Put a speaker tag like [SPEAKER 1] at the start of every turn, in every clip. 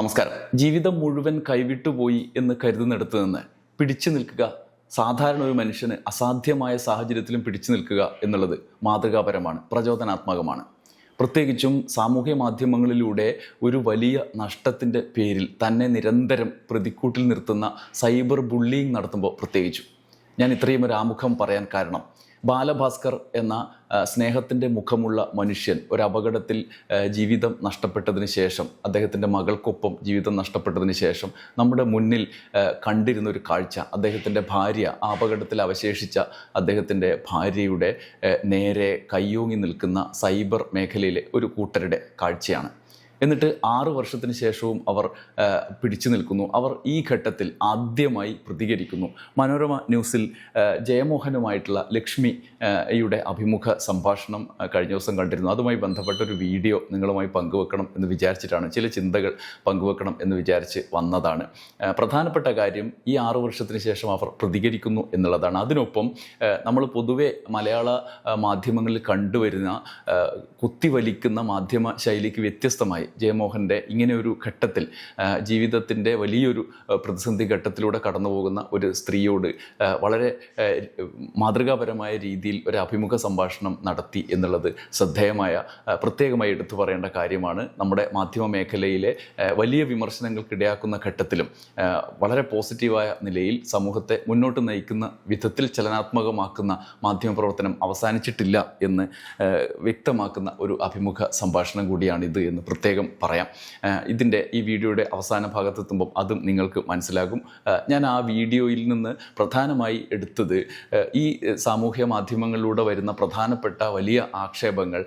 [SPEAKER 1] നമസ്കാരം. ജീവിതം മുഴുവൻ കൈവിട്ടുപോയി എന്ന് കരുതുന്നിടത്ത് നിന്ന് പിടിച്ചു നിൽക്കുക സാധാരണ ഒരു മനുഷ്യന് അസാധ്യമായ സാഹചര്യത്തിലും പിടിച്ചു നിൽക്കുക എന്നുള്ളത് മാതൃകാപരമാണ് പ്രചോദനാത്മകമാണ്. പ്രത്യേകിച്ചും സാമൂഹ്യ മാധ്യമങ്ങളിലൂടെ ഒരു വലിയ നഷ്ടത്തിന്റെ പേരിൽ തന്നെ നിരന്തരം പ്രതിക്കൂട്ടിൽ നിർത്തുന്ന സൈബർ ബുള്ളിങ് നടത്തുമ്പോൾ പ്രത്യേകിച്ചും. ഞാൻ ഇത്രയും ഒരു ആമുഖം പറയാൻ കാരണം ബാലഭാസ്കർ എന്ന സ്നേഹത്തിന്റെ മുഖമുള്ള മനുഷ്യൻ ഒരു അപകടത്തിൽ ജീവിതം നഷ്ടപ്പെട്ടതിന് ശേഷം അദ്ദേഹത്തിന്റെ മകൾക്കൊപ്പം ജീവിതം നഷ്ടപ്പെട്ടതിന് ശേഷം നമ്മുടെ മുന്നിൽ കണ്ടിരുന്ന ഒരു കാഴ്ച അദ്ദേഹത്തിന്റെ ഭാര്യ ആ അപകടത്തിൽ അവശേഷിച്ച അദ്ദേഹത്തിന്റെ ഭാര്യയുടെ നേരെ കയ്യോങ്ങി നിൽക്കുന്ന സൈബർ മേഖലയിലെ ഒരു കൂട്ടരുടെ കാഴ്ചയാണ്. എന്നിട്ട് ആറ് വർഷത്തിന് ശേഷവും അവർ പിടിച്ചു നിൽക്കുന്നു. അവർ ഈ ഘട്ടത്തിൽ ആദ്യമായി പ്രതികരിക്കുന്നു. മനോരമ ന്യൂസിൽ ജയമോഹനുമായിട്ടുള്ള ലക്ഷ്മിയുടെ അഭിമുഖ സംഭാഷണം കഴിഞ്ഞ ദിവസം കണ്ടിരുന്നു. അതുമായി ബന്ധപ്പെട്ട ഒരു വീഡിയോ നിങ്ങളുമായി പങ്കുവെക്കണം എന്ന് വിചാരിച്ചിട്ടാണ്. ചില ചിന്തകൾ പങ്കുവെക്കണം എന്ന് വിചാരിച്ച് വന്നതാണ്. പ്രധാനപ്പെട്ട കാര്യം ഈ ആറ് വർഷത്തിന് ശേഷം അവർ പ്രതികരിക്കുന്നു എന്നുള്ളതാണ്. അതിനൊപ്പം നമ്മൾ പൊതുവെ മലയാള മാധ്യമങ്ങളിൽ കണ്ടുവരുന്ന കുത്തിവലിക്കുന്ന മാധ്യമ ശൈലിക്ക് വ്യത്യസ്തമായി ജയമോഹന്റെ ഇങ്ങനെ ഒരു ഘട്ടത്തിൽ ജീവിതത്തിന്റെ വലിയൊരു പ്രതിസന്ധി ഘട്ടത്തിലൂടെ കടന്നു പോകുന്ന ഒരു സ്ത്രീയോട് വളരെ മാതൃകാപരമായ രീതിയിൽ ഒരു അഭിമുഖ സംഭാഷണം നടത്തി എന്നുള്ളത് ശ്രദ്ധേയമായ പ്രത്യേകമായി എടുത്തു പറയേണ്ട കാര്യമാണ്. നമ്മുടെ മാധ്യമ മേഖലയിലെ വലിയ വിമർശനങ്ങൾക്കിടയാക്കുന്ന ഘട്ടത്തിലും വളരെ പോസിറ്റീവായ നിലയിൽ സമൂഹത്തെ മുന്നോട്ട് നയിക്കുന്ന വിധത്തിൽ ചലനാത്മകമാക്കുന്ന മാധ്യമ പ്രവർത്തനം അവസാനിച്ചിട്ടില്ല എന്ന് വ്യക്തമാക്കുന്ന ഒരു അഭിമുഖ സംഭാഷണം കൂടിയാണിത് എന്ന് പ്രത്യേകം പറയാം. ആ, ഇതിന്റെ ഈ വീഡിയോയുടെ അവസാന ഭാഗത്തെത്തുമ്പം അതും നിങ്ങൾക്ക് മനസ്സിലാകും. ഞാൻ ആ വീഡിയോയിൽ നിന്ന് പ്രധാനമായി എടുത്തത് ഈ സാമൂഹ്യ മാധ്യമങ്ങളിലൂടെ വരുന്ന പ്രധാനപ്പെട്ട വലിയ ആക്ഷേപങ്ങൾ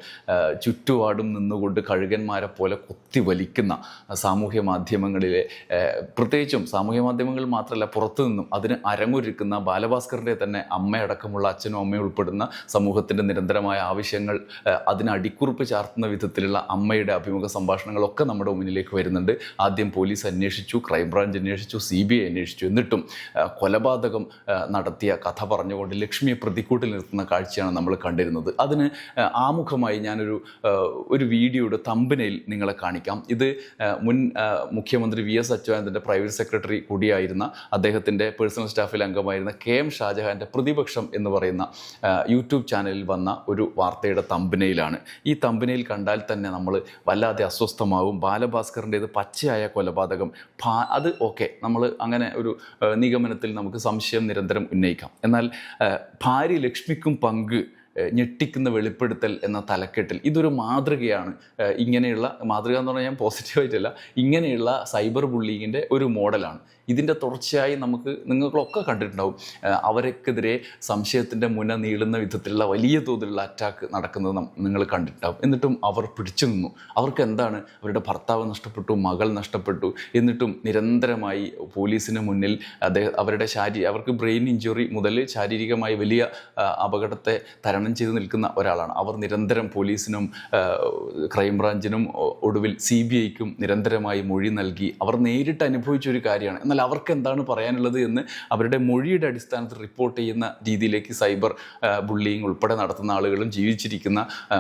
[SPEAKER 1] ചുറ്റുപാടും നിന്നുകൊണ്ട് കഴുകന്മാരെ പോലെ കുത്തിവലിക്കുന്ന സാമൂഹ്യ മാധ്യമങ്ങളിലെ പ്രത്യേകിച്ചും സാമൂഹ്യ മാധ്യമങ്ങൾ മാത്രമല്ല പുറത്തു നിന്നും അതിന് അരങ്ങൊരുക്കുന്ന ബാലഭാസ്കറിന്റെ തന്നെ അമ്മയടക്കമുള്ള അച്ഛനും അമ്മയും ഉൾപ്പെടുന്ന സമൂഹത്തിന്റെ നിരന്തരമായ ആവശ്യങ്ങൾ അതിന് അടിക്കുറിപ്പ് ചാർത്തുന്ന വിധത്തിലുള്ള അമ്മയുടെ അഭിമുഖ സംഭാഷണങ്ങളൊക്കെ നമ്മുടെ മുന്നിലേക്ക് വരുന്നുണ്ട്. ആദ്യം പോലീസ് അന്വേഷിച്ചു ക്രൈംബ്രാഞ്ച് അന്വേഷിച്ചു സി ബി ഐ അന്വേഷിച്ചു. എന്നിട്ടും കൊലപാതകം നടത്തിയ കഥ പറഞ്ഞുകൊണ്ട് ലക്ഷ്മിയെ പ്രതിക്കൂട്ടിൽ നിർത്തുന്ന കാഴ്ചയാണ് നമ്മൾ കണ്ടിരുന്നത്. അതിന് ആമുഖമായി ഞാനൊരു ഒരു വീഡിയോയുടെ തമ്പനയിൽ നിങ്ങളെ കാണിക്കാം. ഇത് മുൻ മുഖ്യമന്ത്രി വി എസ് അച്യുതാനന്ദന്റെ പ്രൈവറ്റ് സെക്രട്ടറി കൂടിയായിരുന്ന അദ്ദേഹത്തിന്റെ പേഴ്സണൽ സ്റ്റാഫിൽ അംഗമായിരുന്ന കെ എം ഷാജഹാന്റെ പ്രതിപക്ഷം എന്ന് പറയുന്ന യൂട്യൂബ് ചാനലിൽ വന്ന ഒരു വാർത്തയുടെ തമ്പനയിലാണ്. ഈ തമ്പനയിൽ കണ്ടാൽ തന്നെ നമ്മൾ വല്ലാതെ അസ്വസ്ഥമാവും. ബാലഭാസ്കറിന്റേത് പച്ചയായ കൊലപാതകം. അത് ഓക്കെ. നമ്മൾ അങ്ങനെ ഒരു നിഗമനത്തിൽ നമുക്ക് സംശയം നിരന്തരം ഉന്നയിക്കാം. എന്നാൽ ഭാര്യ ലക്ഷ്മിക്കും പങ്ക് ഞെട്ടിക്കുന്ന വെളിപ്പെടുത്തൽ എന്ന തലക്കെട്ടിൽ ഇതൊരു മാതൃകയാണ്. ഇങ്ങനെയുള്ള മാതൃക എന്ന് പറഞ്ഞാൽ ഞാൻ പോസിറ്റീവായിട്ടല്ല ഇങ്ങനെയുള്ള സൈബർ ബുള്ളിങ്ങിന്റെ ഒരു മോഡലാണ്. ഇതിന്റെ തുടർച്ചയായി നമുക്ക് നിങ്ങൾക്കൊക്കെ കണ്ടിട്ടുണ്ടാവും. അവർക്കെതിരെ സംശയത്തിന്റെ മുന നീളുന്ന വിധത്തിലുള്ള വലിയ തോതിലുള്ള അറ്റാക്ക് നടക്കുന്നത് നിങ്ങൾ കണ്ടിട്ടുണ്ടാവും. എന്നിട്ടും അവർ പിടിച്ചു നിന്നു. അവർക്ക് എന്താണ്? അവരുടെ ഭർത്താവ് നഷ്ടപ്പെട്ടു മകൾ നഷ്ടപ്പെട്ടു. എന്നിട്ടും നിരന്തരമായി പോലീസിന് മുന്നിൽ അദ്ദേഹം അവരുടെ ശാരീ അവർക്ക് ബ്രെയിൻ ഇഞ്ചുറി മുതൽ ശാരീരികമായി വലിയ അപകടത്തെ തരണം ചെയ്ത് നിൽക്കുന്ന ഒരാളാണ്. അവർ നിരന്തരം പോലീസിനും ക്രൈംബ്രാഞ്ചിനും ഒടുവിൽ സി ബി ഐക്കും നിരന്തരമായി മൊഴി നൽകി. അവർ നേരിട്ട് അനുഭവിച്ച ഒരു കാര്യമാണ്. എന്നാൽ അവർക്ക് എന്താണ് പറയാനുള്ളത് എന്ന് അവരുടെ മൊഴിയുടെ അടിസ്ഥാനത്തിൽ റിപ്പോർട്ട് ചെയ്യുന്ന രീതിയിലേക്ക് സൈബർ ബുള്ളിങ് ഉൾപ്പെടെ നടത്തുന്ന ആളുകളും ജീവിച്ചിരിക്കുന്ന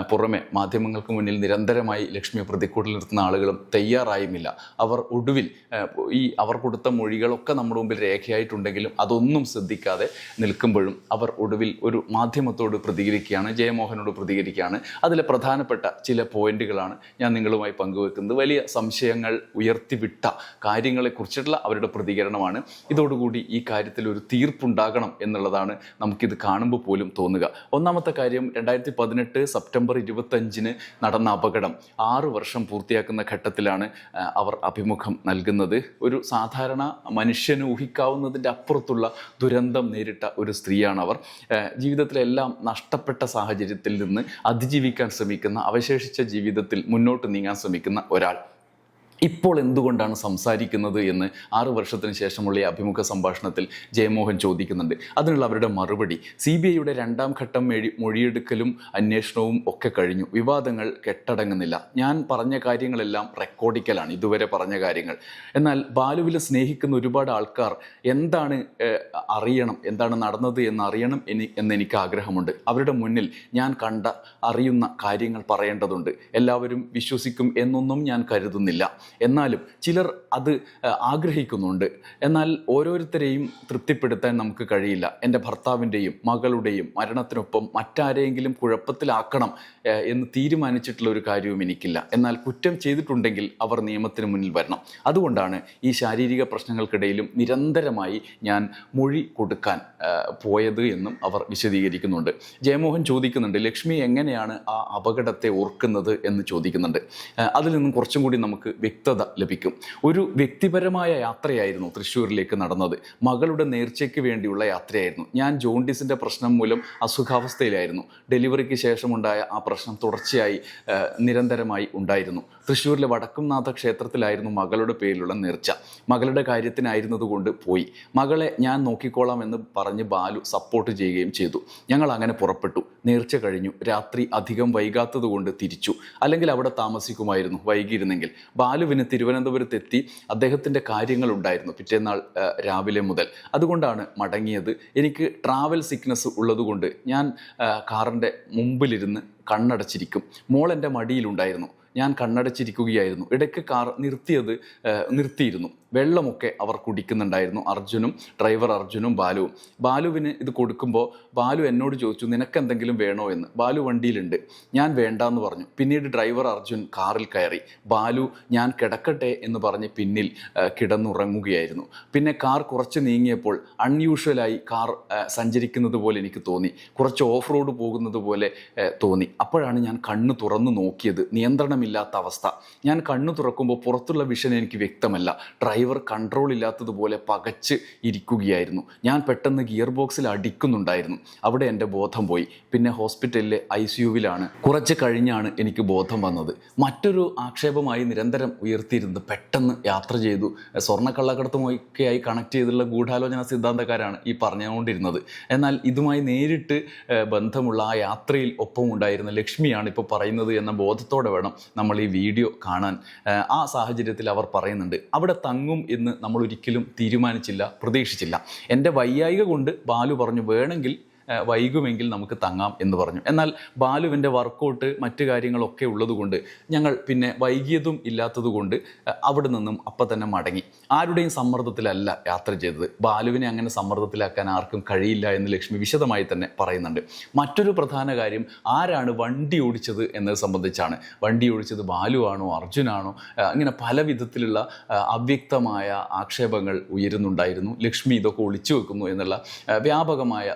[SPEAKER 1] പുറമെ മാധ്യമങ്ങൾക്ക് മുന്നിൽ നിരന്തരമായി ലക്ഷ്മിയെ പ്രതിക്കൂട്ടിൽ നിർത്തുന്ന ആളുകളും തയ്യാറായുമില്ല. അവർ ഒടുവിൽ ഈ അവർ കൊടുത്ത മൊഴികളൊക്കെ നമ്മുടെ മുമ്പിൽ രേഖയായിട്ടുണ്ടെങ്കിലും അതൊന്നും ശ്രദ്ധിക്കാതെ നിൽക്കുമ്പോഴും അവർ ഒടുവിൽ ഒരു മാധ്യമത്തോട് പ്രതികരിക്കുകയാണ് ജയമോഹനോട് പ്രതികരിക്കുകയാണ്. അതിലെ പ്രധാനപ്പെട്ട ചില പോയിന്റുകളാണ് ഞാൻ നിങ്ങളുമായി പങ്കുവെക്കുന്നത്. വലിയ സംശയങ്ങൾ ഉയർത്തിവിട്ട കാര്യങ്ങളെക്കുറിച്ചിട്ടുള്ള അവരുടെ പ്രതികരണമാണ്. ഇതോടുകൂടി ഈ കാര്യത്തിൽ ഒരു തീർപ്പുണ്ടാകണം എന്നുള്ളതാണ് നമുക്കിത് കാണുമ്പോൾ പോലും തോന്നുക. ഒന്നാമത്തെ കാര്യം രണ്ടായിരത്തി പതിനെട്ട് സെപ്റ്റംബർ ഇരുപത്തഞ്ചിന് നടന്ന അപകടം ആറു വർഷം പൂർത്തിയാക്കുന്ന ഘട്ടത്തിലാണ് അവർ അഭിമുഖം നൽകുന്നത്. ഒരു സാധാരണ മനുഷ്യന് ഊഹിക്കാവുന്നതിന്റെ അപ്പുറത്തുള്ള ദുരന്തം നേരിട്ട ഒരു സ്ത്രീയാണ് അവർ ജീവിതത്തിലെല്ലാം നഷ്ടപ്പെട്ട സാഹചര്യത്തിൽ നിന്ന് അതിജീവിക്കാൻ ശ്രമിക്കുന്ന അവശേഷിച്ച ജീവിതത്തിൽ മുന്നോട്ട് നീങ്ങാൻ ശ്രമിക്കുന്ന ഒരാൾ. ഇപ്പോൾ എന്തുകൊണ്ടാണ് സംസാരിക്കുന്നത് എന്ന് ആറു വർഷത്തിന് ശേഷമുള്ള ഈ അഭിമുഖ സംഭാഷണത്തിൽ ജയമോഹൻ ചോദിക്കുന്നുണ്ട്. അതിനുള്ള അവരുടെ മറുപടി. സി ബി ഐയുടെ രണ്ടാം ഘട്ടം മെഴി മൊഴിയെടുക്കലും അന്വേഷണവും ഒക്കെ കഴിഞ്ഞു. വിവാദങ്ങൾ കെട്ടടങ്ങുന്നില്ല. ഞാൻ പറഞ്ഞ കാര്യങ്ങളെല്ലാം റെക്കോർഡിക്കലാണ്. ഇതുവരെ പറഞ്ഞ കാര്യങ്ങൾ. എന്നാൽ ബാലുവിനെ സ്നേഹിക്കുന്ന ഒരുപാട് ആൾക്കാർ എന്താണ് അറിയണം? എന്താണ് നടന്നത് എന്ന് അറിയണം എനി എന്ന് എനിക്ക് ആഗ്രഹമുണ്ട്. അവരുടെ മുന്നിൽ ഞാൻ കണ്ട അറിയുന്ന കാര്യങ്ങൾ പറയേണ്ടതുണ്ട്. എല്ലാവരും വിശ്വസിക്കും എന്നൊന്നും ഞാൻ കരുതുന്നില്ല. എന്നാലും ചിലർ അത് ആഗ്രഹിക്കുന്നുണ്ട്. എന്നാൽ ഓരോരുത്തരെയും തൃപ്തിപ്പെടുത്താൻ നമുക്ക് കഴിയില്ല. എന്റെ ഭർത്താവിന്റെയും മകളുടെയും മരണത്തിനൊപ്പം മറ്റാരെയെങ്കിലും കുഴപ്പത്തിലാക്കണം എന്ന് തീരുമാനിച്ചിട്ടുള്ള ഒരു കാര്യവും എനിക്കില്ല. എന്നാൽ കുറ്റം ചെയ്തിട്ടുണ്ടെങ്കിൽ അവർ നിയമത്തിന് മുന്നിൽ വരണം. അതുകൊണ്ടാണ് ഈ ശാരീരിക പ്രശ്നങ്ങൾക്കിടയിലും നിരന്തരമായി ഞാൻ മൊഴി കൊടുക്കാൻ പോയത് എന്നും അവർ വിശദീകരിക്കുന്നുണ്ട്. ജയമോഹൻ ചോദിക്കുന്നുണ്ട് ലക്ഷ്മി എങ്ങനെയാണ് ആ അപകടത്തെ ഓർക്കുന്നത്? എന്ന് ചോദിക്കുന്നുണ്ട്. അതിൽ നിന്നും കുറച്ചും കൂടി നമുക്ക് വ്യക്തത ലഭിക്കും. ഒരു വ്യക്തിപരമായ യാത്രയായിരുന്നു തൃശ്ശൂരിലേക്ക് നടന്നത്. മകളുടെ നേർച്ചയ്ക്ക് വേണ്ടിയുള്ള യാത്രയായിരുന്നു. ഞാൻ ജോണ്ടിസിന്റെ പ്രശ്നം മൂലം അസുഖാവസ്ഥയിലായിരുന്നു. ഡെലിവറിക്ക് ശേഷമുണ്ടായ ആ പ്രശ്നം തുടർച്ചയായി നിരന്തരമായി ഉണ്ടായിരുന്നു. തൃശ്ശൂരിലെ വടക്കുംനാഥ ക്ഷേത്രത്തിലായിരുന്നു മകളുടെ പേരിലുള്ള നേർച്ച. മകളുടെ കാര്യത്തിനായിരുന്നതുകൊണ്ട് പോയി. മകളെ ഞാൻ നോക്കിക്കോളാം എന്ന് പറഞ്ഞ് ബാലു സപ്പോർട്ട് ചെയ്യുകയും ചെയ്തു. ഞങ്ങൾ അങ്ങനെ പുറപ്പെട്ടു. നേർച്ച കഴിഞ്ഞു. രാത്രി അധികം വൈകാത്തതുകൊണ്ട് തിരിച്ചു. അല്ലെങ്കിൽ അവിടെ താമസിക്കുമായിരുന്നു. വൈകിയിരുന്നെങ്കിൽ. ബാലുവിന് തിരുവനന്തപുരത്തെത്തി അദ്ദേഹത്തിന്റെ കാര്യങ്ങളുണ്ടായിരുന്നു പിറ്റേന്നാൾ രാവിലെ മുതൽ. അതുകൊണ്ടാണ് മടങ്ങിയത്. എനിക്ക് ട്രാവൽ സിക്നസ് ഉള്ളതുകൊണ്ട് ഞാൻ കാറിന്റെ മുമ്പിലിരുന്ന് കണ്ണടച്ചിരിക്കും. മോൾ എന്റെ മടിയിലുണ്ടായിരുന്നു. ഞാൻ കണ്ണടച്ചിരിക്കുകയായിരുന്നു. ഇടയ്ക്ക് കാർ നിർത്തിയത് നിർത്തിയിരുന്നു. വെള്ളമൊക്കെ അവർ കുടിക്കുന്നുണ്ടായിരുന്നു. അർജുനും ഡ്രൈവർ അർജുനും ബാലുവും. ബാലുവിന് ഇത് കൊടുക്കുമ്പോൾ ബാലു എന്നോട് ചോദിച്ചു നിനക്ക് എന്തെങ്കിലും വേണോ എന്ന്? ബാലു വണ്ടിയിലുണ്ട്. ഞാൻ വേണ്ടാന്ന് പറഞ്ഞു. പിന്നീട് ഡ്രൈവർ അർജുൻ കാറിൽ കയറി. ബാലു ഞാൻ കിടക്കട്ടെ എന്ന് പറഞ്ഞ് പിന്നിൽ കിടന്നുറങ്ങുകയായിരുന്നു. പിന്നെ കാർ കുറച്ച് നീങ്ങിയപ്പോൾ അൺയൂഷ്വലായി കാർ സഞ്ചരിക്കുന്നത് പോലെ എനിക്ക് തോന്നി. കുറച്ച് ഓഫ് റോഡ് പോകുന്നത് പോലെ തോന്നി. അപ്പോഴാണ് ഞാൻ കണ്ണ് തുറന്നു നോക്കിയത്. നിയന്ത്രണമില്ലാത്ത അവസ്ഥ. ഞാൻ കണ്ണു തുറക്കുമ്പോൾ പുറത്തുള്ള വിഷൻ എനിക്ക് വ്യക്തമല്ല. ഡ്രൈവർ കൺട്രോൾ ഇല്ലാത്തതുപോലെ പകച്ച് ഇരിക്കുകയായിരുന്നു. ഞാൻ പെട്ടെന്ന് ഗിയർ ബോക്സിൽ അടിക്കുന്നുണ്ടായിരുന്നു. അവിടെ എന്റെ ബോധം പോയി. പിന്നെ ഹോസ്പിറ്റലിലെ ഐ സി യുവിലാണ്. കുറച്ച് കഴിഞ്ഞാണ് എനിക്ക് ബോധം വന്നത്. മറ്റൊരു ആക്ഷേപമായി നിരന്തരം ഉയർത്തിയിരുന്നത് പെട്ടെന്ന് യാത്ര ചെയ്തു. സ്വർണക്കള്ളക്കടത്തുമൊക്കെയായി കണക്ട് ചെയ്തിട്ടുള്ള ഗൂഢാലോചന സിദ്ധാന്തക്കാരാണ് ഈ പറഞ്ഞുകൊണ്ടിരുന്നത്. എന്നാൽ ഇതുമായി നേരിട്ട് ബന്ധമുള്ള ആ യാത്രയിൽ ഒപ്പം ഉണ്ടായിരുന്ന ലക്ഷ്മിയാണ് ഇപ്പോൾ പറയുന്നത് എന്ന ബോധത്തോടെ വേണം നമ്മൾ ഈ വീഡിയോ കാണാൻ. ആ സാഹചര്യത്തിൽ അവർ പറയുന്നുണ്ട്. അവിടെ തങ്ങും എന്ന് നമ്മൾ ഒരിക്കലും തീരുമാനിച്ചില്ല പ്രതീക്ഷിച്ചില്ല. എന്റെ വയ്യായിക കൊണ്ട് ബാലു പറഞ്ഞു വേണമെങ്കിൽ വൈകുമെങ്കിൽ നമുക്ക് തങ്ങാം എന്ന് പറഞ്ഞു. എന്നാൽ ബാലുവിന്റെ വർക്കൗട്ട് മറ്റു കാര്യങ്ങളൊക്കെ ഉള്ളതുകൊണ്ട് ഞങ്ങൾ പിന്നെ വൈകിയതും ഇല്ലാത്തതുകൊണ്ട് അവിടെ നിന്നും അപ്പം തന്നെ മടങ്ങി. ആരുടെയും സമ്മർദ്ദത്തിലല്ല യാത്ര ചെയ്തത്. ബാലുവിനെ അങ്ങനെ സമ്മർദ്ദത്തിലാക്കാൻ ആർക്കും കഴിയില്ല എന്ന് ലക്ഷ്മി വിശദമായി തന്നെ പറയുന്നുണ്ട്. മറ്റൊരു പ്രധാന കാര്യം ആരാണ് വണ്ടി ഓടിച്ചത് എന്നത് സംബന്ധിച്ചാണ്. വണ്ടി ഓടിച്ചത് ബാലുവാണോ അർജുനാണോ? ഇങ്ങനെ പല വിധത്തിലുള്ള അവ്യക്തമായ ആക്ഷേപങ്ങൾ ഉയരുന്നുണ്ടായിരുന്നു. ലക്ഷ്മി ഇതൊക്കെ ഒളിച്ചു വെക്കുന്നു എന്നുള്ള വ്യാപകമായ വ്യാപകമായ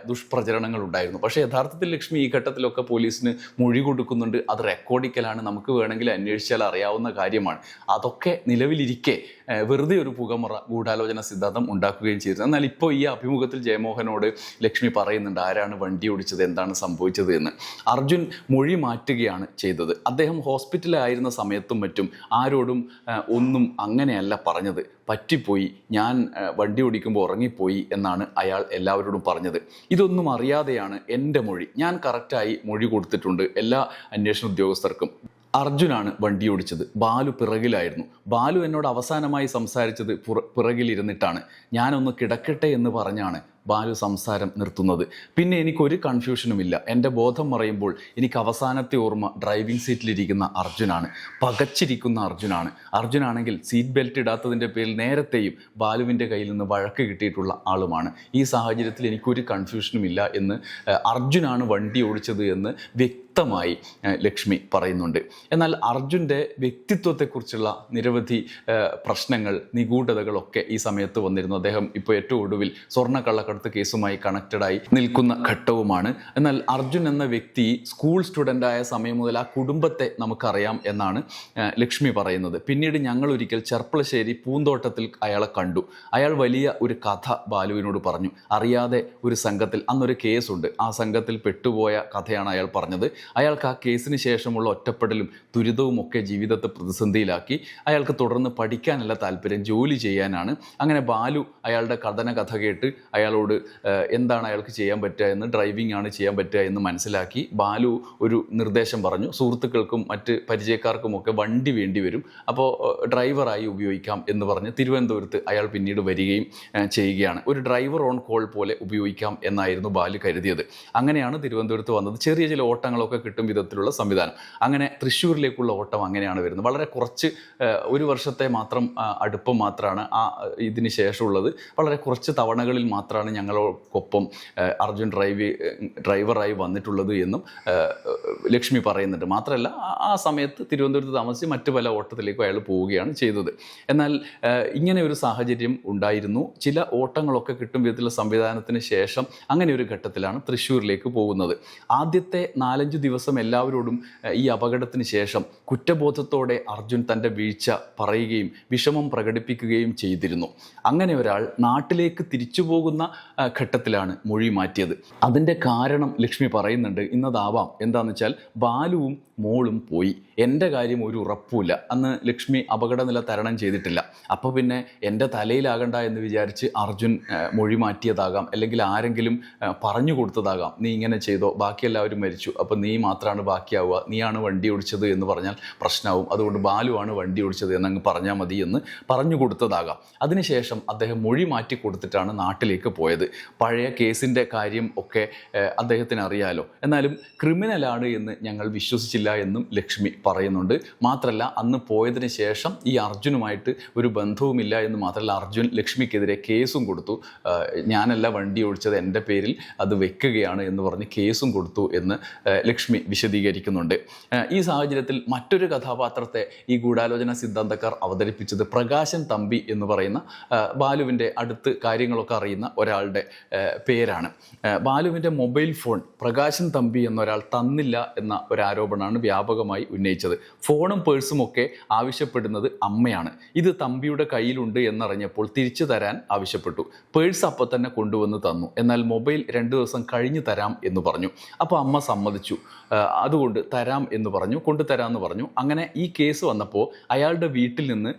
[SPEAKER 1] ദുഷ്പ്രചരണങ്ങൾ ഉണ്ടായിരുന്നു പക്ഷേ യഥാർത്ഥത്തിൽ ലക്ഷ്മി ഈ ഘട്ടത്തിലൊക്കെ പോലീസിന് മൊഴി കൊടുക്കുന്നുണ്ട്. അത് റെക്കോർഡിക്കലാണ് നമുക്ക് വേണമെങ്കിൽ അന്വേഷിച്ചാൽ അറിയാവുന്ന കാര്യമാണ്. അതൊക്കെ നിലവിലിരിക്കെ. വെറുതെ ഒരു പുകമുറ ഗൂഢാലോചന സിദ്ധാന്തം ഉണ്ടാക്കുകയും ചെയ്തു. എന്നാൽ ഇപ്പോൾ ഈ അഭിമുഖത്തിൽ ജയമോഹനോട് ലക്ഷ്മി പറയുന്നുണ്ട് ആരാണ് വണ്ടി ഓടിച്ചത് എന്താണ് സംഭവിച്ചത് എന്ന്. അർജുൻ മൊഴി മാറ്റുകയാണ് ചെയ്തത്. അദ്ദേഹം ഹോസ്പിറ്റലായിരുന്ന സമയത്തും മറ്റും ആരോടും ഒന്നും അങ്ങനെയല്ല പറഞ്ഞത്. പറ്റിപ്പോയി ഞാൻ വണ്ടി ഓടിക്കുമ്പോൾ ഉറങ്ങിപ്പോയി എന്നാണ് അയാൾ എല്ലാവരോടും പറഞ്ഞത്. ഇതൊന്നും അറിയാതെയാണ് എന്റെ മൊഴി. ഞാൻ കറക്റ്റായി മൊഴി കൊടുത്തിട്ടുണ്ട് എല്ലാ അന്വേഷണ ഉദ്യോഗസ്ഥർക്കും. അർജുനാണ് വണ്ടി ഓടിച്ചത് ബാലു പിറകിലായിരുന്നു. ബാലു എന്നോട് അവസാനമായി സംസാരിച്ചത് പുറ പിറകിലിരുന്നിട്ടാണ്. ഞാനൊന്ന് കിടക്കട്ടെ എന്ന് പറഞ്ഞാണ് ബാലു സംസാരം നിർത്തുന്നത്. പിന്നെ എനിക്കൊരു കൺഫ്യൂഷനുമില്ല. എന്റെ ബോധം മറയുമ്പോൾ എനിക്ക് അവസാനത്തെ ഓർമ്മ ഡ്രൈവിംഗ് സീറ്റിലിരിക്കുന്ന അർജുനാണ്. പകച്ചിരിക്കുന്ന അർജുനാണ്. അർജുനാണെങ്കിൽ സീറ്റ് ബെൽറ്റ് ഇടാത്തതിന്റെ പേരിൽ നേരത്തെയും ബാലുവിന്റെ കയ്യിൽ നിന്ന് വഴക്ക് കിട്ടിയിട്ടുള്ള ആളുമാണ്. ഈ സാഹചര്യത്തിൽ എനിക്കൊരു കൺഫ്യൂഷനുമില്ല എന്ന് അർജുനാണ് വണ്ടി ഓടിച്ചത് എന്ന് വ്യക്തമായി ലക്ഷ്മി പറയുന്നുണ്ട്. എന്നാൽ അർജുന്റെ വ്യക്തിത്വത്തെക്കുറിച്ചുള്ള നിരവധി പ്രശ്നങ്ങൾ നിഗൂഢതകളൊക്കെ ഈ സമയത്ത് വന്നിരുന്നു. അദ്ദേഹം ഇപ്പോൾ ഏറ്റവും ഒടുവിൽ സ്വർണ കള്ളക്കടത്ത് കേസുമായി കണക്റ്റഡായി നിൽക്കുന്ന ഘട്ടവുമാണ്. എന്നാൽ അർജുൻ എന്ന വ്യക്തി സ്കൂൾ സ്റ്റുഡന്റായ സമയം മുതൽ ആ കുടുംബത്തെ നമുക്കറിയാം എന്നാണ് ലക്ഷ്മി പറയുന്നത്. പിന്നീട് ഞങ്ങൾ ഒരിക്കൽ ചെർപ്പളശ്ശേരി പൂന്തോട്ടത്തിൽ അയാളെ കണ്ടു. അയാൾ വലിയ ഒരു കഥ ബാലുവിനോട് പറഞ്ഞു. അറിയാതെ ഒരു സംഘത്തിൽ അന്നൊരു കേസുണ്ട്. ആ സംഘത്തിൽ പെട്ടുപോയ കഥയാണ് അയാൾ പറഞ്ഞത്. അയാൾക്ക് ആ കേസിന് ശേഷമുള്ള ഒറ്റപ്പെടലും ദുരിതവും ഒക്കെ ജീവിതത്തെ പ്രതിസന്ധിയിലാക്കി. അയാൾക്ക് തുടർന്ന് പഠിക്കാനല്ല താല്പര്യം ജോലി ചെയ്യാനാണ്. അങ്ങനെ ബാലു അയാളുടെ കഥന കഥ കേട്ട് അയാളോട് എന്താണ് അയാൾക്ക് ചെയ്യാൻ പറ്റുക എന്ന് ഡ്രൈവിംഗ് ആണ് ചെയ്യാൻ പറ്റുക എന്ന് മനസ്സിലാക്കി ബാലു ഒരു നിർദ്ദേശം പറഞ്ഞു. സുഹൃത്തുക്കൾക്കും മറ്റ് പരിചയക്കാർക്കുമൊക്കെ വണ്ടി വേണ്ടി വരും. അപ്പോൾ ഡ്രൈവറായി ഉപയോഗിക്കാം എന്ന് പറഞ്ഞ് തിരുവനന്തപുരത്ത് അയാൾ പിന്നീട് വരികയും ചെയ്യുകയാണ്. ഒരു ഡ്രൈവർ ഓൺ കോൾ പോലെ ഉപയോഗിക്കാം എന്നായിരുന്നു ബാലു കരുതിയത്. അങ്ങനെയാണ് തിരുവനന്തപുരത്ത് വന്നത്. ചെറിയ ചില ഓട്ടങ്ങളൊക്കെ ഓട്ടമൊക്കെ കിട്ടും വിധത്തിലുള്ള സംവിധാനം. അങ്ങനെ തൃശ്ശൂരിലേക്കുള്ള ഓട്ടം അങ്ങനെയാണ് വരുന്നത്. വളരെ കുറച്ച് ഒരു വർഷത്തെ മാത്രം അടുപ്പം മാത്രമാണ് ആ ഇതിന് ശേഷമുള്ളത്. വളരെ കുറച്ച് തവണകളിൽ മാത്രമാണ് ഞങ്ങൾക്കൊപ്പം അർജുൻ ഡ്രൈവ് ഡ്രൈവറായി വന്നിട്ടുള്ളത് എന്നും ലക്ഷ്മി പറയുന്നുണ്ട്. മാത്രമല്ല ആ സമയത്ത് തിരുവനന്തപുരത്ത് താമസിച്ച് മറ്റു പല ഓട്ടത്തിലേക്കും അയാൾ പോവുകയാണ് ചെയ്തത്. എന്നാൽ ഇങ്ങനെ ഒരു സാഹചര്യം ഉണ്ടായിരുന്നു. ചില ഓട്ടങ്ങളൊക്കെ കിട്ടും വിധത്തിലുള്ള സംവിധാനത്തിന് ശേഷം അങ്ങനെ ഒരു ഘട്ടത്തിലാണ് തൃശ്ശൂരിലേക്ക് പോകുന്നത്. ആദ്യത്തെ നാലഞ്ച് ദിവസം എല്ലാവരോടും ഈ അപകടത്തിന് ശേഷം കുറ്റബോധത്തോടെ അർജുൻ തന്റെ വീഴ്ച പറയുകയും വിഷമം പ്രകടിപ്പിക്കുകയും ചെയ്തിരുന്നു. അങ്ങനെ ഒരാൾ നാട്ടിലേക്ക് തിരിച്ചു പോകുന്ന ഘട്ടത്തിലാണ് മൊഴി മാറ്റിയത്. അതിന്റെ കാരണം ലക്ഷ്മി പറയുന്നുണ്ട് ഇന്നതാവാം. എന്താണെന്ന് വെച്ചാൽ ബാലുവും മോളും പോയി. എന്റെ കാര്യം ഒരു ഉറപ്പുമില്ല. അന്ന് ലക്ഷ്മി അപകടനില തരണം ചെയ്തിട്ടില്ല. അപ്പോൾ പിന്നെ എന്റെ തലയിലാകണ്ട എന്ന് വിചാരിച്ച് അർജുൻ മൊഴി മാറ്റിയതാകാം. അല്ലെങ്കിൽ ആരെങ്കിലും പറഞ്ഞു കൊടുത്തതാകാം. നീ ഇങ്ങനെ ചെയ്തോ ബാക്കി എല്ലാവരും മരിച്ചു. അപ്പോൾ നീ മാത്രമാണ് ബാക്കിയാവുക. നീയാണ് വണ്ടി ഓടിച്ചത് എന്ന് പറഞ്ഞാൽ പ്രശ്നമാവും അതുകൊണ്ട് ബാലുവാണ് വണ്ടി ഓടിച്ചത് എന്നങ്ങ് പറഞ്ഞാൽ മതി എന്ന് പറഞ്ഞു കൊടുത്തതാകാം. അതിനുശേഷം അദ്ദേഹം മൊഴി മാറ്റി കൊടുത്തിട്ടാണ് നാട്ടിലേക്ക് പോയത്. പഴയ കേസിന്റെ കാര്യം ഒക്കെ അദ്ദേഹത്തിന് അറിയാലോ. എന്നാലും ക്രിമിനലാണ് എന്ന് ഞങ്ങൾ വിശ്വസിച്ചില്ല എന്നും ലക്ഷ്മി പറയുന്നുണ്ട്. മാത്രമല്ല അന്ന് പോയതിന് ശേഷം ഈ അർജുനുമായിട്ട് ഒരു ബന്ധവുമില്ല എന്ന് മാത്രമല്ല അർജുൻ ലക്ഷ്മിക്കെതിരെ കേസും കൊടുത്തു. ഞാനല്ല വണ്ടി ഒഴിച്ചത് എന്റെ പേരിൽ അത് വെക്കുകയാണ് എന്ന് പറഞ്ഞ് കേസും കൊടുത്തു എന്ന് ലക്ഷ്മി വിശദീകരിക്കുന്നുണ്ട്. ഈ സാഹചര്യത്തിൽ മറ്റൊരു കഥാപാത്രത്തെ ഈ ഗൂഢാലോചന സിദ്ധാന്തക്കാർ അവതരിപ്പിച്ചത് പ്രകാശൻ തമ്പി എന്ന് പറയുന്ന ബാലുവിന്റെ അടുത്ത് കാര്യങ്ങളൊക്കെ അറിയുന്ന ഒരാളുടെ പേരാണ്. ബാലുവിന്റെ മൊബൈൽ ഫോൺ പ്രകാശൻ തമ്പി എന്നൊരാൾ തന്നില്ല എന്ന ഒരു ആരോപണമാണ് വ്യാപകമായി ഉന്നയിച്ചത്. ഫോണും പേഴ്സും ഒക്കെ ആവശ്യപ്പെടുന്നത് അമ്മയാണ്. ഇത് തമ്പിയുടെ കയ്യിലുണ്ട് എന്നറിഞ്ഞപ്പോൾ തിരിച്ചു തരാൻ ആവശ്യപ്പെട്ടു. പേഴ്സ് അപ്പോൾ തന്നെ കൊണ്ടുവന്ന് തന്നു. എന്നാൽ മൊബൈൽ രണ്ട് ദിവസം കഴിഞ്ഞ് തരാം എന്ന് പറഞ്ഞു. അപ്പോൾ അമ്മ സമ്മതിച്ചു. അതുകൊണ്ട് തരാം എന്ന് പറഞ്ഞു കൊണ്ടുതരാമെന്ന് പറഞ്ഞു. അങ്ങനെ ഈ കേസ് വന്നപ്പോൾ അയാളുടെ വീട്ടിൽ നിന്ന്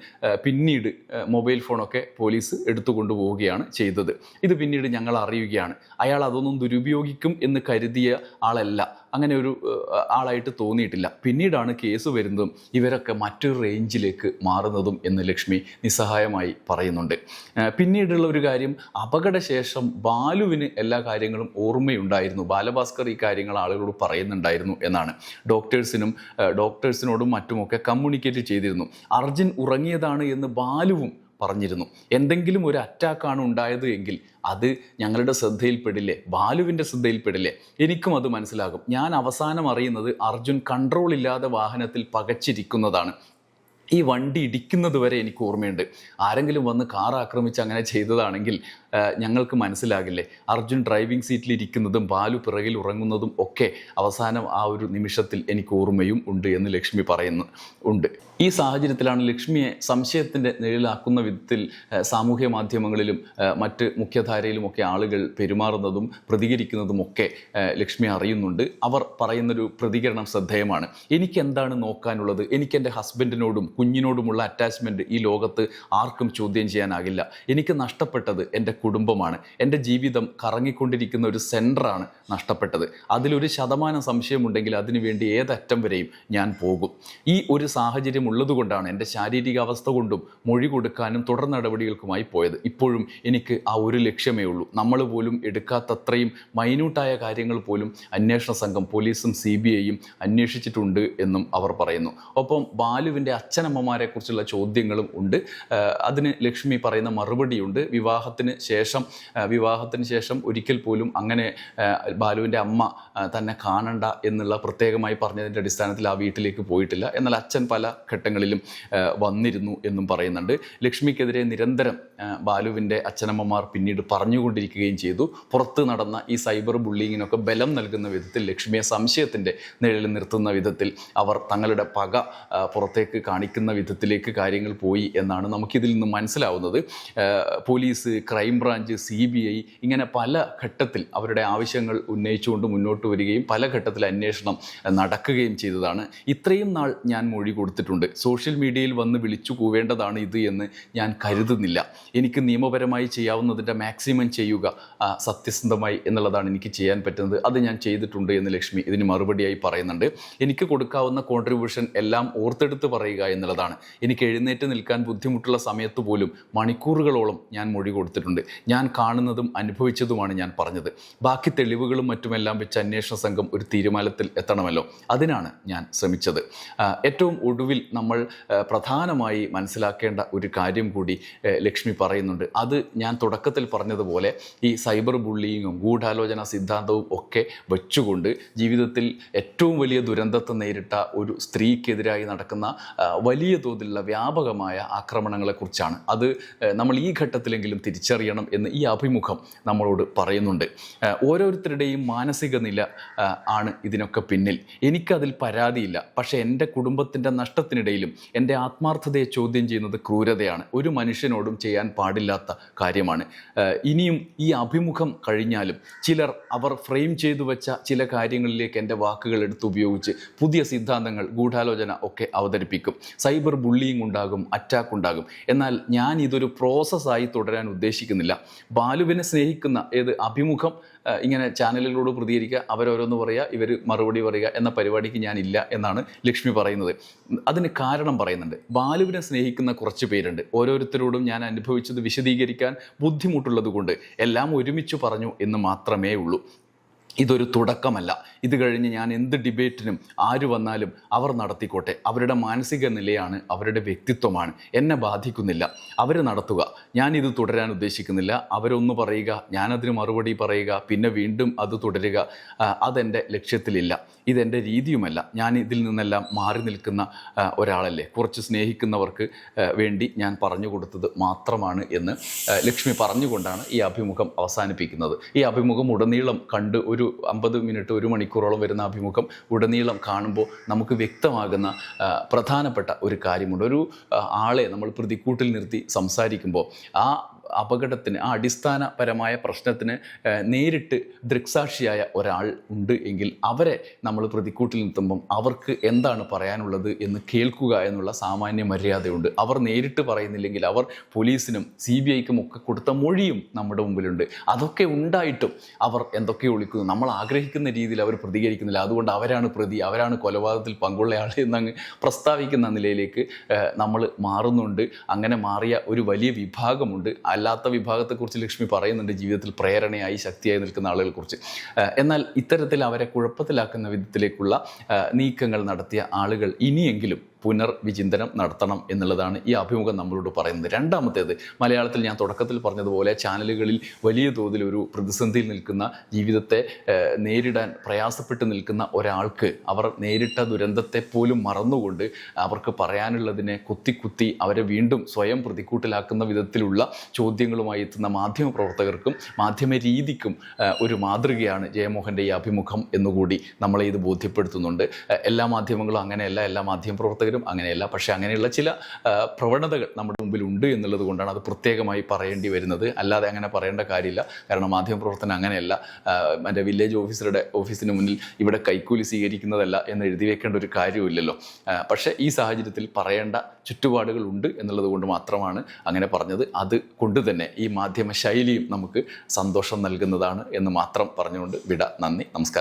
[SPEAKER 1] പിന്നീട് മൊബൈൽ ഫോണൊക്കെ പോലീസ് എടുത്തു കൊണ്ടുപോവുകയാണ് ചെയ്തത്. ഇത് പിന്നീട് ഞങ്ങൾ അറിയുകയാണ്. അയാൾ അതൊന്നും ദുരുപയോഗിക്കും എന്ന് കരുതിയ ആളല്ല. അങ്ങനെ ഒരു ആളായിട്ട് തോന്നിയിട്ടില്ല. പിന്നീടാണ് കേസ് വരുന്നതും ഇവരൊക്കെ മറ്റൊരു റേഞ്ചിലേക്ക് മാറുന്നതും എന്ന് ലക്ഷ്മി നിസ്സഹായമായി പറയുന്നുണ്ട്. പിന്നീടുള്ള ഒരു കാര്യം അപകടശേഷം ബാലുവിന് എല്ലാ കാര്യങ്ങളും ഓർമ്മയുണ്ടായിരുന്നു. ബാലഭാസ്കർ ഈ കാര്യങ്ങൾ ആളുകളോട് പറയുന്നുണ്ടായിരുന്നു എന്നാണ്. ഡോക്ടേഴ്സിനും ഡോക്ടേഴ്സിനോടും മറ്റുമൊക്കെ കമ്മ്യൂണിക്കേറ്റ് ചെയ്തിരുന്നു. അർജുൻ ഉറങ്ങിയതാണ് എന്ന് ബാലുവും പറഞ്ഞിരുന്നു. എന്തെങ്കിലും ഒരു അറ്റാക്കാണ് ഉണ്ടായത് എങ്കിൽ അത് ഞങ്ങളുടെ ശ്രദ്ധയിൽപ്പെടില്ലേ ബാലുവിന്റെ ശ്രദ്ധയിൽപ്പെടില്ലേ എനിക്കും അത് മനസ്സിലാകും. ഞാൻ അവസാനം അറിയുന്നത് അർജുൻ കൺട്രോൾ ഇല്ലാതെ വാഹനത്തിൽ പകച്ചിരിക്കുന്നതാണ്. ഈ വണ്ടി ഇടിക്കുന്നത് വരെ എനിക്ക് ഓർമ്മയുണ്ട്. ആരെങ്കിലും വന്ന് കാർ ആക്രമിച്ച് അങ്ങനെ ചെയ്തതാണെങ്കിൽ ഞങ്ങൾക്ക് മനസ്സിലാകില്ലേ? അർജുൻ ഡ്രൈവിംഗ് സീറ്റിൽ ഇരിക്കുന്നതും ബാലു പിറകിൽ ഉറങ്ങുന്നതും ഒക്കെ അവസാനം ആ ഒരു നിമിഷത്തിൽ എനിക്ക് ഓർമ്മയും ഉണ്ട് എന്ന് ലക്ഷ്മി പറയുന്നു ഉണ്ട്. ഈ സാഹചര്യത്തിലാണ് ലക്ഷ്മിയെ സംശയത്തിന്റെ നിഴലാക്കുന്ന വിധത്തിൽ സാമൂഹ്യ മാധ്യമങ്ങളിലും മറ്റ് മുഖ്യധാരയിലുമൊക്കെ ആളുകൾ പെരുമാറുന്നതും പ്രതികരിക്കുന്നതും ഒക്കെ ലക്ഷ്മി അറിയുന്നുണ്ട്. അവർ പറയുന്നൊരു പ്രതികരണം ശ്രദ്ധേയമാണ്. എനിക്കെന്താണ് നോക്കാനുള്ളത്? എനിക്ക് എന്റെ ഹസ്ബൻഡിനോടും കുഞ്ഞിനോടുമുള്ള അറ്റാച്ച്മെന്റ് ഈ ലോകത്ത് ആർക്കും ചോദ്യം ചെയ്യാനാകില്ല. എനിക്ക് നഷ്ടപ്പെട്ടത് എന്റെ കുടുംബമാണ്. എന്റെ ജീവിതം കറങ്ങിക്കൊണ്ടിരിക്കുന്ന ഒരു സെന്ററാണ് നഷ്ടപ്പെട്ടത്. അതിലൊരു ശതമാനം സംശയമുണ്ടെങ്കിൽ അതിനുവേണ്ടി ഏതറ്റം വരെയും ഞാൻ പോകും. ഈ ഒരു സാഹചര്യം ഉള്ളതുകൊണ്ടാണ് എന്റെ ശാരീരിക അവസ്ഥ കൊണ്ടും മൊഴി കൊടുക്കാനും തുടർ നടപടികൾക്കുമായി പോയത്. ഇപ്പോഴും എനിക്ക് ആ ഒരു ലക്ഷ്യമേ ഉള്ളൂ. നമ്മൾ പോലും എടുക്കാത്തത്രയും മൈന്യൂട്ടായ കാര്യങ്ങൾ പോലും അന്വേഷണ സംഘം പോലീസും സി ബി ഐയും അന്വേഷിച്ചിട്ടുണ്ട് എന്നും അവർ പറയുന്നു. ഒപ്പം ബാലുവിന്റെ അച്ഛനമ്മമാരെ കുറിച്ചുള്ള ചോദ്യങ്ങളും ഉണ്ട്. അതിന് ലക്ഷ്മി പറയുന്ന മറുപടിയുണ്ട്. വിവാഹത്തിന് ശേഷം വിവാഹത്തിന് ശേഷം ഒരിക്കൽ പോലും അങ്ങനെ ബാലുവിന്റെ അമ്മ തന്നെ കാണണ്ട എന്നുള്ള പ്രത്യേകമായി പറഞ്ഞതിന്റെ അടിസ്ഥാനത്തിൽ ആ വീട്ടിലേക്ക് പോയിട്ടില്ല. എന്നാൽ അച്ഛൻ പല ഘട്ടങ്ങളിലും വന്നിരുന്നു എന്നും പറയുന്നുണ്ട്. ലക്ഷ്മിക്കെതിരെ നിരന്തരം ബാലുവിന്റെ അച്ഛനമ്മമാർ പിന്നീട് പറഞ്ഞുകൊണ്ടിരിക്കുകയും ചെയ്തു. പുറത്ത് നടന്ന ഈ സൈബർ ബുള്ളിങ്ങിനൊക്കെ ബലം നൽകുന്ന വിധത്തിൽ ലക്ഷ്മിയെ സംശയത്തിന്റെ നിഴലിൽ നിർത്തുന്ന വിധത്തിൽ അവർ തങ്ങളുടെ പക പുറത്തേക്ക് കാണിക്കുന്ന വിധത്തിലേക്ക് കാര്യങ്ങൾ പോയി എന്നാണ് നമുക്കിതിൽ നിന്ന് മനസ്സിലാവുന്നത്. Police crime branch C B I ഇങ്ങനെ പല ഘട്ടത്തിൽ അവരുടെ ആവശ്യങ്ങൾ ഉന്നയിച്ചുകൊണ്ട് മുന്നോട്ട് വരികയും പല ഘട്ടത്തിൽ അന്വേഷണം നടക്കുകയും ചെയ്തതാണ്. ഇത്രയും നാൾ ഞാൻ മൊഴി കൊടുത്തിട്ടുണ്ട്. സോഷ്യൽ മീഡിയയിൽ വന്ന് വിളിച്ചു കൂവേണ്ടതാണ് ഇത് എന്ന് ഞാൻ കരുതുന്നില്ല. എനിക്ക് നിയമപരമായി ചെയ്യാവുന്നതിന്റെ മാക്സിമം ചെയ്യുക സത്യസന്ധമായി എന്നുള്ളതാണ് എനിക്ക് ചെയ്യാൻ പറ്റുന്നത്. അത് ഞാൻ ചെയ്തിട്ടുണ്ട് എന്ന് ലക്ഷ്മി ഇതിന് മറുപടിയായി പറയുന്നുണ്ട്. എനിക്ക് കൊടുക്കാവുന്ന കോൺട്രിബ്യൂഷൻ എല്ലാം ഓർത്തെടുത്ത് പറയുക എന്നുള്ളത് എന്നുള്ളതാണ്. എനിക്ക് എഴുന്നേറ്റ് നിൽക്കാൻ ബുദ്ധിമുട്ടുള്ള സമയത്ത് പോലും മണിക്കൂറുകളോളം ഞാൻ മൊഴി കൊടുത്തിട്ടുണ്ട്. ഞാൻ കാണുന്നതും അനുഭവിച്ചതുമാണ് ഞാൻ പറഞ്ഞത്. ബാക്കി തെളിവുകളും മറ്റുമെല്ലാം വെച്ച് അന്വേഷണ സംഘം ഒരു തീരുമാനത്തിൽ എത്തണമല്ലോ. അതിനാണ് ഞാൻ ശ്രമിച്ചത്. ഏറ്റവും ഒടുവിൽ നമ്മൾ പ്രധാനമായി മനസ്സിലാക്കേണ്ട ഒരു കാര്യം കൂടി ലക്ഷ്മി പറയുന്നുണ്ട്. അത് ഞാൻ തുടക്കത്തിൽ പറഞ്ഞതുപോലെ ഈ സൈബർ ബുള്ളിയിങ്ങും ഗൂഢാലോചന സിദ്ധാന്തവും ഒക്കെ വെച്ചുകൊണ്ട് ജീവിതത്തിൽ ഏറ്റവും വലിയ ദുരന്തത്തെ നേരിട്ട ഒരു സ്ത്രീക്കെതിരായി നടക്കുന്ന വലിയ തോതിലുള്ള വ്യാപകമായ ആക്രമണങ്ങളെക്കുറിച്ചാണ്. അത് നമ്മൾ ഈ ഘട്ടത്തിലെങ്കിലും തിരിച്ചറിയണം എന്ന് ഈ അഭിമുഖം നമ്മളോട് പറയുന്നുണ്ട്. ഓരോരുത്തരുടെയും മാനസിക നില ആണ് ഇതിനൊക്കെ പിന്നിൽ. എനിക്കതിൽ പരാതിയില്ല. പക്ഷേ എന്റെ കുടുംബത്തിന്റെ നഷ്ടത്തിനിടയിലും എന്റെ ആത്മാർത്ഥതയെ ചോദ്യം ചെയ്യുന്നത് ക്രൂരതയാണ്. ഒരു മനുഷ്യനോടും ചെയ്യാൻ പാടില്ലാത്ത കാര്യമാണ്. ഇനിയും ഈ അഭിമുഖം കഴിഞ്ഞാലും ചിലർ അവർ ഫ്രെയിം ചെയ്തു വെച്ച ചില കാര്യങ്ങളിലേക്ക് എന്റെ വാക്കുകൾ എടുത്ത് ഉപയോഗിച്ച് പുതിയ സിദ്ധാന്തങ്ങൾ ഗൂഢാലോചന ഒക്കെ അവതരിപ്പിക്കും. സൈബർ ബുള്ളിയിങ് ഉണ്ടാകും അറ്റാക്ക് ഉണ്ടാകും. എന്നാൽ ഞാൻ ഇതൊരു പ്രോസസ്സായി തുടരാൻ ഉദ്ദേശിക്കുന്നില്ല. ബാലുവിനെ സ്നേഹിക്കുന്ന ഏത് അഭിമുഖം ഇങ്ങനെ ചാനലുകളോട് പ്രതികരിക്കുക അവരോരോന്ന് പറയുക ഇവർ മറുപടി പറയുക എന്ന പരിപാടിക്ക് ഞാനില്ല എന്നാണ് ലക്ഷ്മി പറയുന്നത്. അതിന് കാരണം പറയുന്നുണ്ട്. ബാലുവിനെ സ്നേഹിക്കുന്ന കുറച്ച് പേരുണ്ട്. ഓരോരുത്തരോടും ഞാൻ അനുഭവിച്ചത് വിശദീകരിക്കാൻ ബുദ്ധിമുട്ടുള്ളത് കൊണ്ട് എല്ലാം ഒരുമിച്ച് പറഞ്ഞു എന്ന് മാത്രമേ ഉള്ളൂ. ഇതൊരു തുടക്കമല്ല. ഇത് കഴിഞ്ഞ് ഞാൻ എന്ത് ഡിബേറ്റിനും ആര് വന്നാലും അവർ നടത്തിക്കോട്ടെ. അവരുടെ മാനസിക നിലയാണ് അവരുടെ വ്യക്തിത്വമാണ്. എന്നെ ബാധിക്കുന്നില്ല. അവർ നടത്തുക. ഞാനിത് തുടരാൻ ഉദ്ദേശിക്കുന്നില്ല. അവരൊന്ന് പറയുക ഞാനതിന് മറുപടി പറയുക പിന്നെ വീണ്ടും അത് തുടരുക അതെന്റെ ലക്ഷ്യത്തിലില്ല. ഇതെന്റെ രീതിയുമല്ല. ഞാൻ ഇതിൽ നിന്നെല്ലാം മാറി നിൽക്കുന്ന ഒരാളല്ലേ. കുറച്ച് സ്നേഹിക്കുന്നവർക്ക് വേണ്ടി ഞാൻ പറഞ്ഞു കൊടുത്തത് മാത്രമാണ് എന്ന് ലക്ഷ്മി പറഞ്ഞുകൊണ്ടാണ് ഈ അഭിമുഖം അവസാനിപ്പിക്കുന്നത്. ഈ അഭിമുഖം ഉടനീളം കണ്ട് ഒരു അമ്പത് മിനിറ്റ് ഒരു മണിക്കൂറോളം വരുന്ന അഭിമുഖം ഉടനീളം കാണുമ്പോൾ നമുക്ക് വ്യക്തമാകുന്ന പ്രധാനപ്പെട്ട ഒരു കാര്യമുണ്ട്. ഒരു ആളെ നമ്മൾ പ്രതിക്കൂട്ടിൽ നിർത്തി സംസാരിക്കുമ്പോൾ ആ അപകടത്തിന് ആ അടിസ്ഥാനപരമായ പ്രശ്നത്തിന് നേരിട്ട് ദൃക്സാക്ഷിയായ ഒരാൾ ഉണ്ട് എങ്കിൽ അവരെ നമ്മൾ പ്രതിക്കൂട്ടിൽ നിർത്തുമ്പം അവർക്ക് എന്താണ് പറയാനുള്ളത് എന്ന് കേൾക്കുക എന്നുള്ള സാമാന്യ മര്യാദയുണ്ട്. അവർ നേരിട്ട് പറയുന്നില്ലെങ്കിൽ അവർ പോലീസിനും സി ബി ഐക്കും ഒക്കെ കൊടുത്ത മൊഴിയും നമ്മുടെ മുമ്പിലുണ്ട്. അതൊക്കെ ഉണ്ടായിട്ടും അവർ എന്തൊക്കെ ഒളിക്കുന്നു നമ്മൾ ആഗ്രഹിക്കുന്ന രീതിയിൽ അവർ പ്രതികരിക്കുന്നില്ല. അതുകൊണ്ട് അവരാണ് പ്രതി അവരാണ് കൊലപാതകത്തിൽ പങ്കുള്ളയാൾ എന്നങ്ങ് പ്രസ്താവിക്കുന്ന നിലയിലേക്ക് നമ്മൾ മാറുന്നുണ്ട്. അങ്ങനെ മാറിയ ഒരു വലിയ വിഭാഗമുണ്ട്. അല്ലാത്ത വിഭാഗത്തെക്കുറിച്ച് ലക്ഷ്മി പറയുന്നുണ്ട് ജീവിതത്തിൽ പ്രേരണയായി ശക്തിയായി നിൽക്കുന്ന ആളുകളെക്കുറിച്ച്. എന്നാൽ ഇത്തരത്തിൽ അവരെ കുഴപ്പത്തിലാക്കുന്ന വിധത്തിലേക്കുള്ള നീക്കങ്ങൾ നടത്തിയ ആളുകൾ ഇനിയെങ്കിലും പുനർവിചിന്തനം നടത്തണം എന്നുള്ളതാണ് ഈ അഭിമുഖം നമ്മളോട് പറയുന്നത്. രണ്ടാമത്തേത് മലയാളത്തിൽ ഞാൻ തുടക്കത്തിൽ പറഞ്ഞതുപോലെ ചാനലുകളിൽ വലിയ തോതിൽ ഒരു പ്രതിസന്ധിയിൽ നിൽക്കുന്ന ജീവിതത്തെ നേരിടാൻ പ്രയാസപ്പെട്ട് നിൽക്കുന്ന ഒരാൾക്ക് അവർ നേരിട്ട ദുരന്തത്തെ പോലും മറന്നുകൊണ്ട് അവർക്ക് പറയാനുള്ളതിനെ കുത്തി കുത്തി അവരെ വീണ്ടും സ്വയം പ്രതിക്കൂട്ടിലാക്കുന്ന വിധത്തിലുള്ള ചോദ്യങ്ങളുമായി എത്തുന്ന മാധ്യമ പ്രവർത്തകർക്കും മാധ്യമ രീതിക്കും ഒരു മാതൃകയാണ് ജയമോഹന്റെ ഈ അഭിമുഖം എന്നുകൂടി നമ്മളെ ഇത് ബോധ്യപ്പെടുത്തുന്നുണ്ട്. എല്ലാ മാധ്യമങ്ങളും അങ്ങനെയല്ല. എല്ലാ മാധ്യമ അങ്ങനെയല്ല. പക്ഷേ അങ്ങനെയുള്ള ചില പ്രവണതകൾ നമ്മുടെ മുമ്പിൽ ഉണ്ട് എന്നുള്ളത് കൊണ്ടാണ് അത് പ്രത്യേകമായി പറയേണ്ടി വരുന്നത്. അല്ലാതെ അങ്ങനെ പറയേണ്ട കാര്യമില്ല. കാരണം മാധ്യമ പ്രവർത്തനം അങ്ങനെയല്ല മറ്റേ വില്ലേജ് ഓഫീസറുടെ ഓഫീസിന് മുന്നിൽ ഇവിടെ കൈക്കൂലി സ്വീകരിക്കുന്നതല്ല എന്ന് എഴുതി വെക്കേണ്ട ഒരു കാര്യമില്ലല്ലോ. പക്ഷേ ഈ സാഹചര്യത്തിൽ പറയേണ്ട ചുറ്റുപാടുകൾ ഉണ്ട് എന്നുള്ളത് കൊണ്ട് മാത്രമാണ് അങ്ങനെ പറഞ്ഞത്. അത് കൊണ്ട് തന്നെ ഈ മാധ്യമ ശൈലിയും നമുക്ക് സന്തോഷം നൽകുന്നതാണ് എന്ന് മാത്രം പറഞ്ഞുകൊണ്ട് വിട. നന്ദി. നമസ്കാരം.